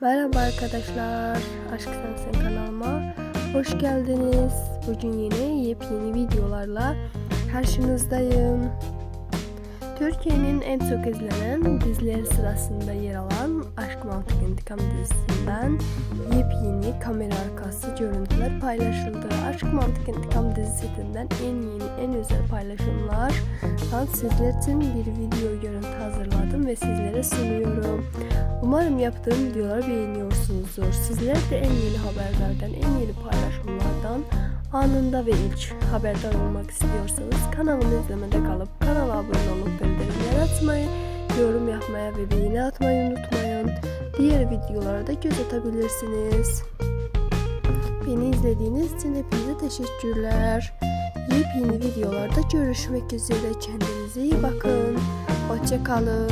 Merhaba arkadaşlar, Aşk Sensin kanalıma hoş geldiniz. Bugün yine yepyeni videolarla karşınızdayım. Türkiye'nin en çok izlenen dizileri sırasında yer alan Aşk Mantık İntikam dizisinden yepyeni kamera arkası görüntüler paylaşıldı. Aşk Mantık İntikam dizisinden en yeni, en özel paylaşımlar sizler için bir video görüntü hazırladım ve sizlere sunuyorum. Umarım yaptığım videoları beğeniyorsunuzdur. Sizler de en yeni haberlerden, en yeni paylaşımlardan anında ve ilk haberdar olmak istiyorsanız kanalımı izlemede kalıp kanala abone olup bildirimler açmayı, yorum yapmaya ve beğeni atmayı unutmayın. Diğer videolara da göz atabilirsiniz. Beni izlediğiniz için hepinize teşekkürler. Yepyeni videolarda görüşmek üzere. Kendinize iyi bakın. Hoşçakalın.